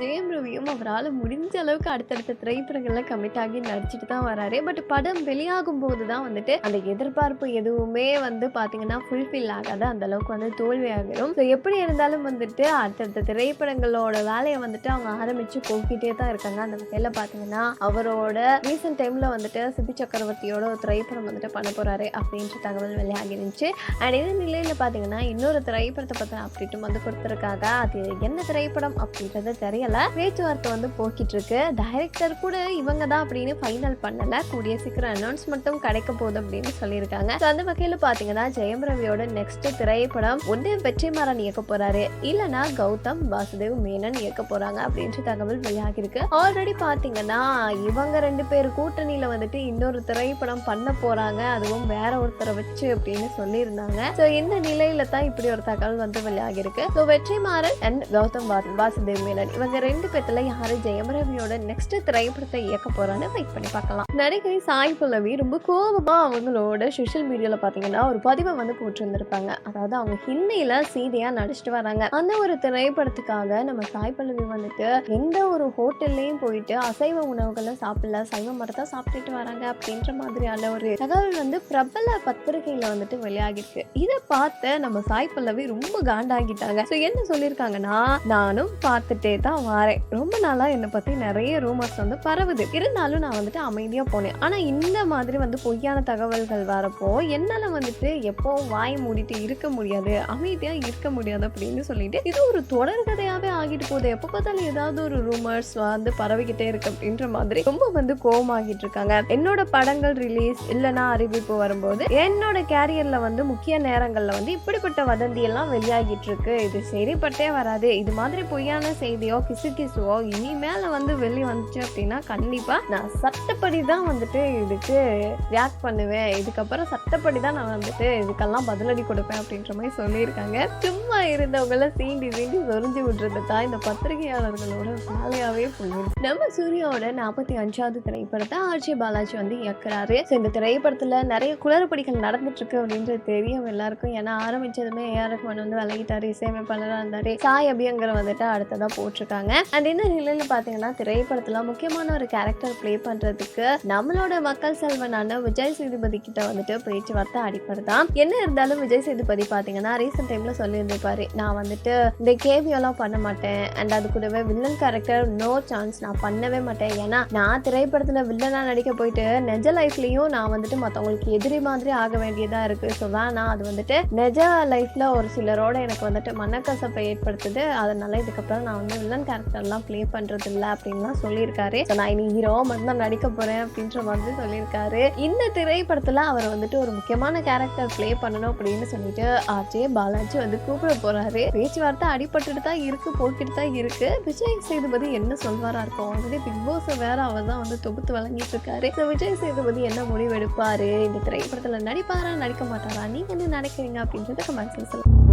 ஜெயம் ரவியும் அவரால் முடிஞ்ச அளவுக்கு அடுத்தடுத்த திரைப்படங்கள்ல கமிட் ஆகி நடிச்சுட்டு தான் வராரு. பட் படம் வெளியாகும் போது தான் வந்துட்டு அந்த எதிர்பார்ப்பு எதுவுமே வந்து பாத்தீங்கன்னா ஃபுல்ஃபில் ஆகாது. அந்த அளவுக்கு வந்து தோல்வியாகிடும். ஸோ எப்படி இருந்தாலும் வந்துட்டு அடுத்தடுத்த திரைப்படங்களோட வேலையை வந்துட்டு அவங்க ஆரம்பிச்சு போக்கிட்டே தான் இருக்காங்க. அந்த வகையில் பார்த்தீங்கன்னா அவரோட ரீசெண்ட் டைம்ல வந்துட்டு சிபி சக்கரவர்த்தியோட ஒரு திரைப்படம் வந்துட்டு பண்ண போறாரு அப்படின்ற தகவல் வெளியாகி இருந்துச்சு. அண்ட் இதே நிலையில பார்த்தீங்கன்னா இன்னொரு திரைப்படத்தை பற்றின அப்டேட்டும் வந்து கொடுத்துருக்காங்க. அது என்ன திரைப்படம் அப்படின்றது தெரியல. பேச்சுவார்த்தை வந்து போக்கிட்டு இருக்கு டைரக்டர் கூட இவங்க தான் அப்படின்னு ஃபைனல் பண்ணல. கூடிய சீக்கிரம் அனௌன்ஸ்மெண்ட்டும் கிடைக்க போகுது அப்படின்னு சொல்லியிருக்காங்க. ஸோ அந்த வகையில் பார்த்தீங்கன்னா ஜெயம் ரவியோட நெக்ஸ்ட் திரைப்படம் ஒன்று வெற்றிமாறன் இயக்க போறாரு. இல்லைன்னா கௌதம் வாசுதேவ் மேனன் இயக்க போறாங்க அப்படின்ற தகவல் வெளியாகிருக்கு ஆல்ரெடி பார்த்தீங்கன்னா இவங்க ரெண்டு பேர் கூட்டணியில வந்துட்டு இன்னொரு திரைப்படம் பண்ண போறாங்க. அதுவும் வேற ஒருத்தரை வச்சு அப்படின்னு சொல்லியிருந்தாங்க. ஸோ இந்த நிலையில தான் இப்படி ஒரு தகவல் வந்து வெளியாகிருக்கு ஸோ வெற்றிமாறன் அண்ட் கௌதம் வாசுதேவ் மேனன் இவங்க ரெண்டு பேர்த்துல யாரு ஜெயமரவியோட நெக்ஸ்ட் திரைப்படத்தை இயக்க போறான்னு வெயிட் பண்ணி பார்க்கலாம். நடிகை சாய் பல்லவி ரொம்ப கோபமா அவங்களோட சோஷியல் மீடியால பாத்தீங்கன்னா ஒரு பதிவை வந்து போட்டிருந்திருப்பாங்க. அதாவது அவங்க ஹிந்தியில சீதையா நடிச்சிட்டு வராங்க. அந்த ஒரு திரைப்படத்துக்காக நம்ம சாய் பல்லவி வந்துட்டு எந்த ஒரு ஹோட்டல்லையும் போயிட்டு அசைவ உணவுகளை சாப்பிடல சைவ மரத்தை சாப்பிட்டுட்டு வராங்க அப்படின்ற மாதிரியான ஒரு தகவல் வந்து பிரபல பத்திரிகையில வந்துட்டு வெளியாகிருக்கு. இதை பார்த்த நம்ம சாய் பல்லவி ரொம்ப காண்டாகிட்டாங்க. ஸோ என்ன சொல்லியிருக்காங்கன்னா நானும் பார்த்துட்டே தான் வரேன். ரொம்ப நாளாக என்னை பற்றி நிறைய ரூமர்ஸ் வந்து பரவுது. இருந்தாலும் நான் வந்துட்டு அமைதியாக போனேன். ஆனால் இந்த மாதிரி வந்து பொய்யான தகவல்கள் வரப்போ என்னால் வந்துட்டு எப்போ வாய் மூடிட்டு இருக்க முடியாது அமைதியாக இருக்க முடியாது அப்படின்னு சொல்லிட்டு இது ஒரு தொடர்கதையாகவே ஆகிட்டு போகுது. எப்போ பார்த்தாலும் ஏதாவது ஒரு ரூமர்ஸ் வந்து பரவிக்கிட்டே இருக்கு அப்படின்ற மாதிரி ரொம்ப வந்து கோபமாகிட்டு இருக்காங்க. என்னோட படங்கள் ரிலீஸ் இல்லைனா அறிவிப்பு வரும்போது என்னோட கேரியரில் வந்து முக்கிய நேரங்களில் வந்து இப்படிப்பட்ட வதந்தி எல்லாம் வெளியாகிட்டு இருக்கு. இது சரிப்பட்டே வராது. இது மாதிரி பொய்யான செய்தியோ கிசு கிசுவோ இனிமேல வந்து வெளியே வந்துச்சு அப்படின்னா கண்டிப்பா நான் சட்டப்படி தான் வந்துட்டு இதுக்கு ரியாக்ட் பண்ணுவேன். இதுக்கப்புறம் சட்டப்படி தான் நான் வந்துட்டு இதுக்கெல்லாம் பதிலடி கொடுப்பேன் அப்படின்ற மாதிரி சொல்லியிருக்காங்க. சும்மா இருந்தவங்கள சீண்டி சீண்டி சொரிஞ்சு விடுறது தான் இந்த பத்திரிகையாளர்களோட வேலையாவே புள்ளி நம்ம சூர்யாவோட நாற்பத்தி அஞ்சாவது திரைப்படத்தை ஆர்ஜி பாலாஜி வந்து இயக்குறாரு. ஸோ இந்த திரைப்படத்துல நிறைய குளறுபடிகள் நடந்துட்டு இருக்கு அப்படின்றது தெரியும் எல்லாருக்கும். ஏன்னா ஆரம்பிச்சதுமே ஏஆர் ரஹ்மான் வந்து விலகிட்டாரு இசையமைப்பாளராக இருந்தாரு. சாய் அபியங்கிற வந்துட்டு அடுத்ததா போட்டிருக்காங்க அண்ட் இந்த நிலையில் பார்த்தீங்கன்னா திரைப்படத்தில் முக்கியமான ஒரு கேரக்டர் ப்ளே பண்ணுறதுக்கு நம்மளோட மக்கள் செல்வனான விஜய் சேதுபதி கிட்ட வந்துட்டு பேச்சுவார்த்தை அடிப்படை தான் என்ன இருந்தாலும் விஜய் சேதுபதி பார்த்தீங்கன்னா ரீசெண்ட் டைமில் சொல்லியிருந்திருப்பாரு. நான் வந்துட்டு இந்த கேவியெல்லாம் பண்ண மாட்டேன். அண்ட் அது கூடவே வில்லன் கேரக்டர் நோ சான்ஸ் நான் பண்ணவே மாட்டேன். ஏன்னா நான் திரைப்படத்தில் வில்லனாக நடிக்க போயிட்டு நெஜ லைஃப்லையும் நான் வந்துட்டு மற்றவங்களுக்கு எதிரி மாதிரி ஆக வேண்டியதாக இருக்குது ஸோ வேணாம். அது வந்துட்டு நெஜ லைஃப்பில் ஒரு சிலரோட எனக்கு வந்துட்டு மனக்கசப்பை ஏற்படுத்துது. அதனால இதுக்கப்புறம் நான் வந்து வில்லன் கேரக்டர்லாம் ப்ளே பண்றது இல்ல அப்படின்லாம் சொல்லியிருக்காரு. ஸோ நான் இனி ஹீரோ மட்டும் தான் நடிக்க போறேன் அப்படின்ற மாதிரி சொல்லியிருக்காரு. இந்த திரைப்படத்தில் அவர் வந்துட்டு ஒரு முக்கியமான கேரக்டர் ப்ளே பண்ணணும் அப்படின்னு சொல்லிட்டு ஆர்ஜே பாலாஜி வந்து கூப்பிட போறாரு. பேச்சுவார்த்தை அடிபட்டுட்டு தான் இருக்கு போக்கிட்டு தான் இருக்கு. விஜய் சேதுபதி என்ன சொல்வாரா இருக்கும்? ஆல்ரெடி பிக் பாஸை வேற அவர் தான் வந்து தொகுத்து வழங்கிட்டு இருக்காரு. ஸோ விஜய் சேதுபதி என்ன முடிவு எடுப்பாரு இந்த திரைப்படத்தில் நடிப்பாரா நடிக்க மாட்டாரா? நீங்க என்ன நினைக்கிறீங்க அப்படின்றத கமெண்ட்ஸில் சொல்லுங்கள்